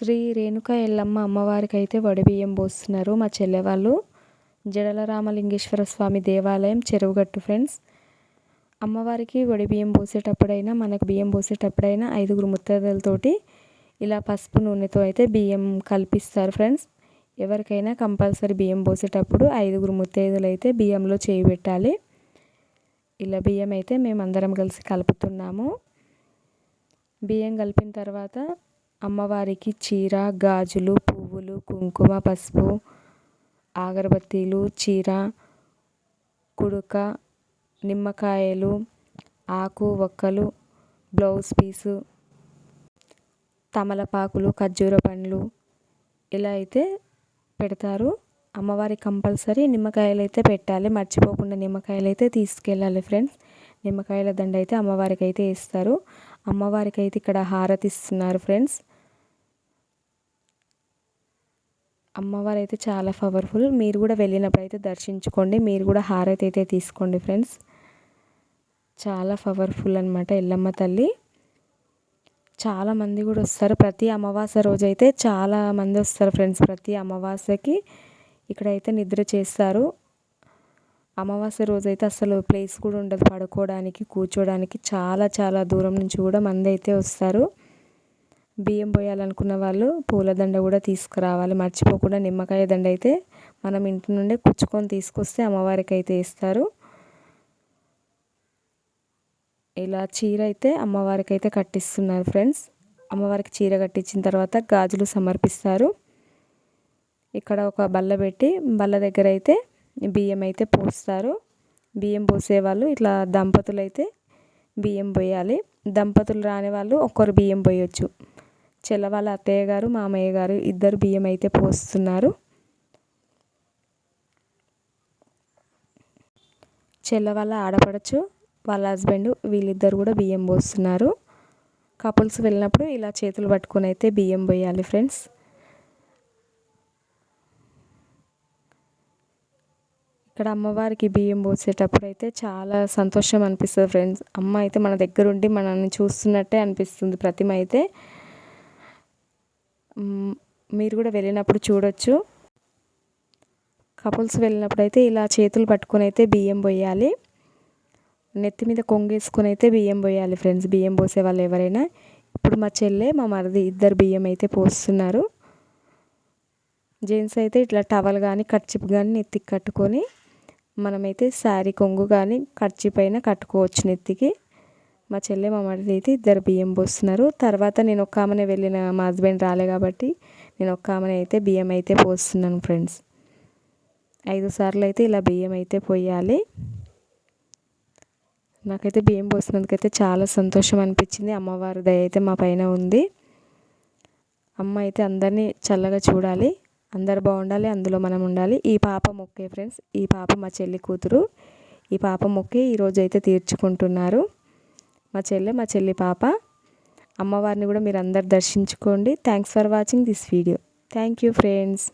శ్రీ రేణుక ఎల్లమ్మ అమ్మవారికి అయితే వడిబియ్యం పోస్తున్నారు మా చెల్లె వాళ్ళు జడల రామలింగేశ్వర స్వామి దేవాలయం చెరువుగట్టు ఫ్రెండ్స్. అమ్మవారికి వడిబియ్యం పోసేటప్పుడైనా మనకు బియ్యం పోసేటప్పుడైనా ఐదుగురు ముత్తైదులతోటి ఇలా పసుపు నూనెతో అయితే బియ్యం కల్పిస్తారు ఫ్రెండ్స్. ఎవరికైనా కంపల్సరీ బియ్యం పోసేటప్పుడు ఐదుగురు ముత్తైదులు అయితే బియ్యంలో చేయి పెట్టాలి. ఇలా బియ్యం అయితే మేమందరం కలిసి కలుపుతున్నాము. బియ్యం కలిపిన తర్వాత అమ్మవారికి చీర గాజులు పువ్వులు కుంకుమ పసుపు అగరబత్తీలు చీర కుడుక నిమ్మకాయలు ఆకు ఒక్కలు బ్లౌజ్ పీసు తమలపాకులు ఖర్జూర పండ్లు ఇలా అయితే పెడతారు. అమ్మవారి కంపల్సరీ నిమ్మకాయలు అయితే పెట్టాలి. మర్చిపోకుండా నిమ్మకాయలు అయితే తీసుకెళ్ళాలి ఫ్రెండ్స్. నిమ్మకాయల దండ అయితే అమ్మవారికి అయితే ఇస్తారు. అమ్మవారికి అయితే ఇక్కడ హారతి ఇస్తున్నారు ఫ్రెండ్స్. అమ్మవారు అయితే చాలా పవర్ఫుల్. మీరు కూడా వెళ్ళినప్పుడు అయితే దర్శించుకోండి. మీరు కూడా హారతి అయితే తీసుకోండి ఫ్రెండ్స్. చాలా పవర్ఫుల్ అనమాట ఎల్లమ్మ తల్లి. చాలామంది కూడా వస్తారు. ప్రతి అమావాస్య రోజు అయితే చాలా మంది వస్తారు ఫ్రెండ్స్ ప్రతి అమావాస్యకి. ఇక్కడైతే నిద్ర చేస్తారు. అమావాస్య రోజు అయితే అసలు ప్లేస్ కూడా ఉండదు. పడుకోవడానికి కూర్చోడానికి చాలా చాలా దూరం నుంచి కూడా మంది అయితే వస్తారు. బియ్యం పోయాలనుకున్న వాళ్ళు పూలదండ కూడా తీసుకురావాలి. మర్చిపోకుండా నిమ్మకాయ దండ అయితే మనం ఇంటి నుండే కుచ్చుకొని తీసుకొస్తే అమ్మవారికి అయితే ఇస్తారు ఇలా చీర అయితే అమ్మవారికి అయితే కట్టిస్తున్నారు ఫ్రెండ్స్. అమ్మవారికి చీర కట్టించిన తర్వాత గాజులు సమర్పిస్తారు. ఇక్కడ ఒక బల్ల పెట్టి బల్ల దగ్గర అయితే బియ్యం అయితే పోస్తారు. బియ్యం పోసేవాళ్ళు ఇట్లా దంపతులు అయితే బియ్యం పోయాలి. దంపతులు రాని వాళ్ళు ఒక్కరు బియ్యం పోయొచ్చు. చెల్ల వాళ్ళ అత్తయ్య గారు మామయ్య గారు ఇద్దరు బియ్యం అయితే పోస్తున్నారు. చెల్ల వాళ్ళ ఆడపడచ్చు వాళ్ళ హస్బెండ్ వీళ్ళిద్దరు కూడా బియ్యం పోస్తున్నారు. కపుల్స్ వెళ్ళినప్పుడు ఇలా చేతులు పట్టుకొని అయితే బియ్యం పోయాలి ఫ్రెండ్స్. ఇక్కడ అమ్మవారికి బియ్యం పోసేటప్పుడు అయితే చాలా సంతోషం అనిపిస్తుంది ఫ్రెండ్స్. అమ్మ అయితే మన దగ్గర ఉండి మనల్ని చూస్తున్నట్టే అనిపిస్తుంది ప్రతిమ అయితే. మీరు కూడా వెళ్ళినప్పుడు చూడొచ్చు. కపుల్స్ వెళ్ళినప్పుడు అయితే ఇలా చేతులు పట్టుకొని అయితే బియ్యం పోయాలి. నెత్తి మీద కొంగేసుకొని అయితే బియ్యం పోయాలి ఫ్రెండ్స్. బియ్యం పోసే వాళ్ళు ఎవరైనా. ఇప్పుడు మా చెల్లె మా మరిది ఇద్దరు బియ్యం అయితే పోస్తున్నారు. జెంట్స్ అయితే ఇట్లా టవల్ కానీ కర్చిప్ కానీ నెత్తికి కట్టుకొని మనమైతే శారీ కొంగు కానీ కర్చిప్ అయినా కట్టుకోవచ్చు నెత్తికి. మా చెల్లె మా మరిది అయితే ఇద్దరు బియ్యం పోస్తున్నారు. తర్వాత నేను ఒక్క ఆమెనే వెళ్ళిన మా హస్బెండ్ రాలే కాబట్టి నేను ఒక్క ఆమెనే అయితే బియ్యం అయితే పోస్తున్నాను ఫ్రెండ్స్. ఐదు సార్లు అయితే ఇలా బియ్యం అయితే పోయాలి. నాకైతే బియ్యం పోసినందుకైతే చాలా సంతోషం అనిపించింది. అమ్మవారి దయ అయితే మా పైన ఉంది. అమ్మ అయితే అందరినీ చల్లగా చూడాలి. అందరు బాగుండాలి అందులో మనం ఉండాలి. ఈ పాప మొక్కే ఫ్రెండ్స్. ఈ పాప మా చెల్లి కూతురు. ఈ పాప మొక్కే ఈరోజు అయితే తీర్చుకుంటున్నారు. మా చెల్లె మా చెల్లి పాప. అమ్మవారిని కూడా మీరు అందరు దర్శించుకోండి. Thanks for watching this video thank you friends